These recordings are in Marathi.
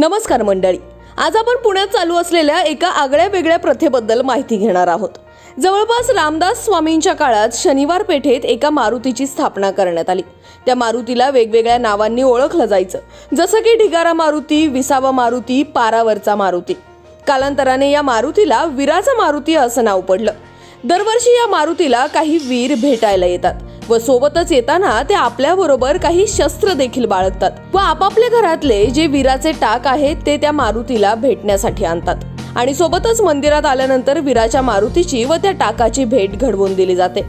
नमस्कार मंडळी. आज आपण पुण्यात चालू असलेल्या एका आगळ्या वेगळ्या प्रथेबद्दल माहिती घेणार आहोत. जवळपास रामदास स्वामींच्या काळात शनिवार पेठेत एका मारुतीची स्थापना करण्यात आली. त्या मारुतीला वेगवेगळ्या नावांनी ओळखलं जायचं. जसं की ढिगारा मारुती विसावा मारुती पारावरचा मारुती. कालांतराने या मारुतीला विराचा मारुती असं नाव पडलं. दरवर्षी या मारुतीला काही वीर भेटायला येतात. व सोबतच येताना ते आपल्याबरोबर काही शस्त्र देखील बाळगतात व आपापल्या घरातले जे वीराचे टाक आहेत ते त्या मारुतीला भेटण्यासाठी आणतात. आणि सोबतच मंदिरात आल्यानंतर वीराच्या मारुतीची व त्या टाकाची भेट घडवून दिली जाते.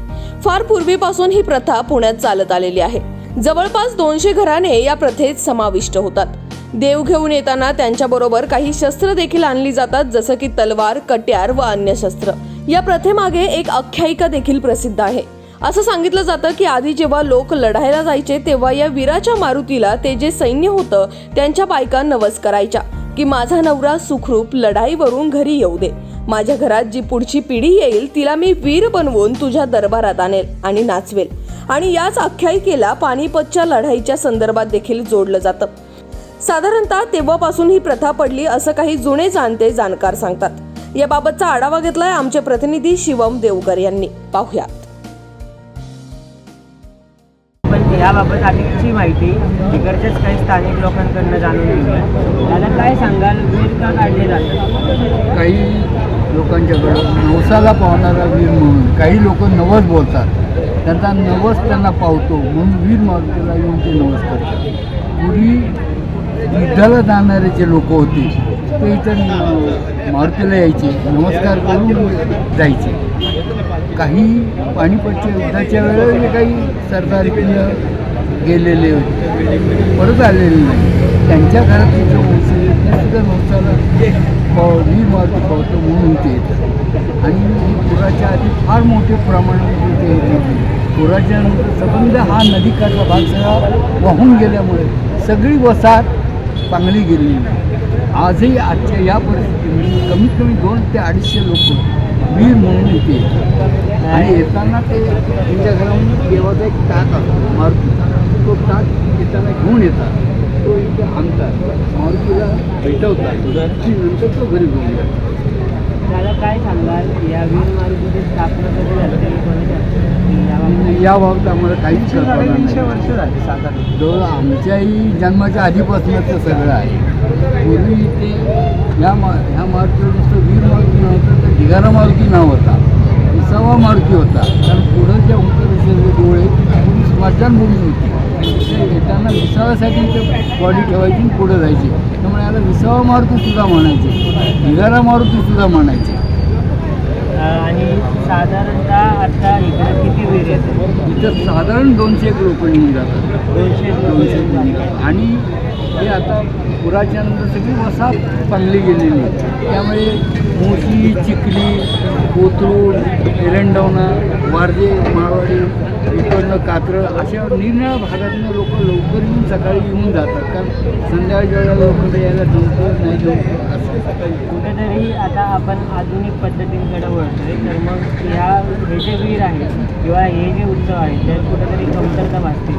फार पूर्वीपासून ही प्रथा पुण्यात चालत आलेली आहे. जवळपास दोनशे घराणे या प्रथेत समाविष्ट होतात. देव घेऊन येताना त्यांच्याबरोबर काही शस्त्र देखील आणली जातात जसं की तलवार कट्यार व अन्य शस्त्र. या प्रथेमागे एक आख्यायिका देखील प्रसिद्ध आहे. असं सांगितलं जातं की आधी जेव्हा लोक लढायला जायचे तेव्हा या वीराच्या मारुतीला ते जे सैन्य होतं त्यांच्या बायका नवस करायच्या की माझा नवरा सुखरूप लढाईवरून घरी येऊ दे. माझ्या घरात जी पुढची पिढी येईल तिला मी वीर बनवून तुझ्या दरबारात आणेल आणि नाचवेल. आणि याच आख्यायिकेला पानिपतच्या लढाईच्या संदर्भात देखील जोडलं जातं. साधारणतः तेव्हापासून ही प्रथा पडली असं काही जुने जाणते जाणकार सांगतात. याबाबतचा आढावा घेतलाय आमचे प्रतिनिधी शिवम देवकर यांनी. पाहूया. याबाबत अधिकची माहिती. इकडच्याच काही स्थानिक लोकांकडनं जाणून घेऊया. दादा काय सांगाल? वीर का काढले जातात? काही लोकांच्याकडं नवसाला पावणारा वीर म्हणून काही लोक नवस बोलतात. त्यांचा नवस त्यांना पावतो. म्हणून वीर मारुतीला येऊन ते नवस करतात. पूर्वी युद्धाला जाणारे जे लोक होते ते इथं मारुतीला यायचे. नमस्कार करून जायचे. काही पाणीपतच्या युद्धाच्या वेळेला काही सरदार गेलेले होते परत आलेले नाही. त्यांच्या घरात जो वंशज सुद्धा नवसाला पाव वीर मारुती पावतो म्हणून ते येतात आणि पुराच्या आधी फार मोठे प्रमाणामध्ये ते येत पुराच्या नंतर सबंध हा नदीकाठचा भाग सगळा वाहून गेल्यामुळे सगळी वसाहत चांगली गेली आजही आजच्या या परिस्थितीमध्ये कमीत कमी दोन ते अडीचशे लोक वीर म्हणून इथे येतात आणि येताना ते त्यांच्या घरामध्ये देवाचा एक टाक असतो मारुतीचा तो टाक येताना घेऊन येतात. तो इथे आणतात. मारुतीला भेटवतात. आणि नंतर तो घरी घेऊन येतात. दादा काय सांगाल? या वीर मारुतीची स्थापना कधी झाली? कोणी याबाबत याबाबत आम्हाला काहीच नाही. वर्ष झाली साधारण. जवळ आमच्याही जन्माच्या आधीपासूनच सगळं आहे. पूर्वी इथे ह्या मा ह्या मारुतीवर नुसतं वीर मारुती नव्हतं. ढिगारा मारुती नाव होता. विसावा मारुती होता. कारण पुढं ज्या उत्तरेचे डोळे पूर्वी स्मशानभूमी होती. ते येताना विसाव्यासाठी ते बॉडी ठेवायची पुढं जायची. त्यामुळे याला विसावा मारुतीसुद्धा म्हणायचे. ढिगारा मारुतीसुद्धा म्हणायचे. आणि साधारणतः आता इकडे किती वीर येतात इथं साधारण दोनशे एक लोक निघून जातात. दोनशे दोनशे आणि हे आता पुराच्या नंतर सगळी वसाहत चांगली गेलेली आहे. त्यामुळे मोशी चिखली कोथरूड एरंडवणा वारजे मारवाडी इकडनं कात्रं अशा निरनिळ्या भागातनं लोक लवकर येऊन सकाळी येऊन जातात. कारण संध्याकाळच्या वेळेला लवकर यायला जमतं नाही जमतं असं कुठेतरी आता आपण आधुनिक पद्धतींकडे वळतोय. तर मग ह्या हे जे वीर आहेत किंवा हे जे उत्सव आहेत त्यात कुठेतरी कमतरता भासते.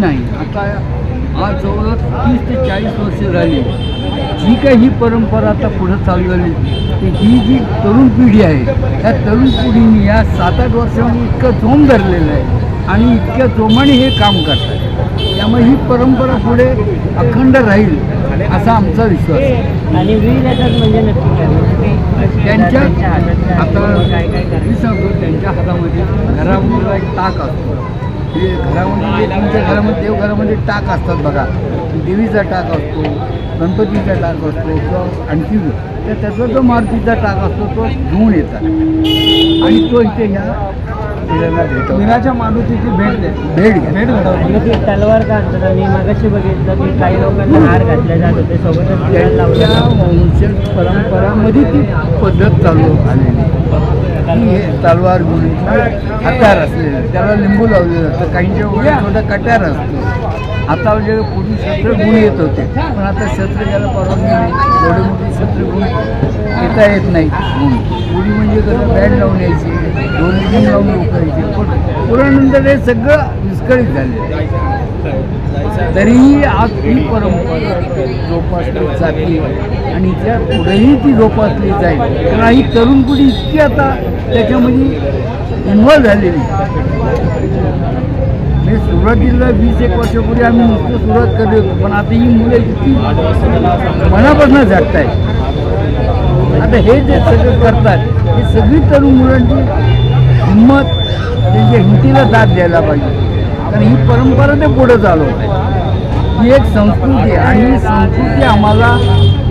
नाही आता आज जवळ तीस ते चाळीस वर्ष झाली. जी काही ही परंपरा आता पुढं चालू झाली ती ही जी तरुण पिढी आहे त्या तरुण पिढीने या सात आठ वर्षामध्ये इतकं जोम धरलेलं आहे आणि इतक्या जोमाने हे काम करतात त्यामुळे ही परंपरा पुढे अखंड राहील असा आमचा विश्वास आहे. आणि वीर येतात म्हणजे नक्की त्यांच्या आता मी सांगतो त्यांच्या हातामध्ये घरामध्ये एक टाक असतो. ते घरामध्ये तुमच्या घरामध्ये देवघरामध्ये टाक असतात बघा. देवीचा टाक असतो गणपतीचा टाक असतो किंवा आणखी तर त्याचा जो मारुतीचा टाक असतो तो घेऊन येतात. आणि तो इथे ह्या वीराच्या मारुतीची भेट द्या. भेट घ्या भेट घडवली आणि ती तलवार का आणतात? आणि मागाशी बघितलं की काही लोकांना हार घातले जात होते. सोबतच टिळा लावला. त्यांच्या वंश परंपरामध्ये ती पद्धत चालू आलेली तलवार घेऊन हत्यार असलेलं त्याला लिंबू लावलेलं जातं काहींच्या वगैरे छोटा कट्यार असतो. आता म्हणजे पूर्वी सत्र गुण येत होते. पण आता सत्र घ्यायला परवानगी नाही. एवढे मोठे सत्र गुण येता येत नाही पूर्वी म्हणजे कसं? बँड लावून यायची. दोन तीन लावून लोकायचे पण पुरानंतर हे सगळं विस्कळीत झाले. तरीही आज ही परंपरा जोपासली जाते आणि त्या पुढेही ती जोपासली जाईल कारण ही तरुण पिढी इतकी आता त्याच्यामध्ये इन्व्हॉल्व झालेली म्हणजे सुरुवातीला वीस एक वर्षापूर्वी आम्ही नुसतं सुरुवात करत होतो पण आता ही मुलं इतकी मनापासून झटत आहेत आता हे जे सगळं करतात हे सगळी तरुण मुलांची हिंमत त्यांच्या हिमतीला दाद द्यायला पाहिजे. कारण ही परंपरा ते पुढे चालवत आहे ही एक संस्कृती आणि ही संस्कृती आम्हाला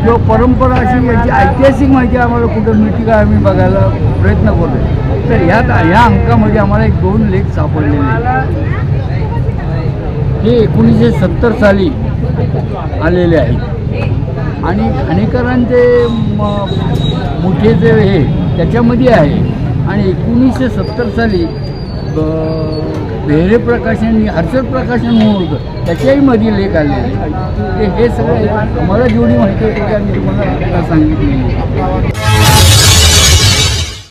किंवा परंपरा अशी याची ऐतिहासिक माहिती आम्हाला कुठं मिळते का आम्ही बघायला प्रयत्न करतो तर ह्यात ह्या अंकामध्ये आम्हाला एक दोन लेख सापडलेले आहेत. हे एकोणीसशे सत्तर साली आलेले आहेत. आणि खाणेकरांचे मोठे जे हे त्याच्यामध्ये आहे. आणि एकोणीसशे सत्तर साली बेहरे प्रकाशन हर्षद प्रकाशन म्हणून होतं. त्याच्याही मध्ये लेख आलेले ते हे सगळं मला जेवढी माहिती होती त्या मी तुम्हाला आता सांगितलेली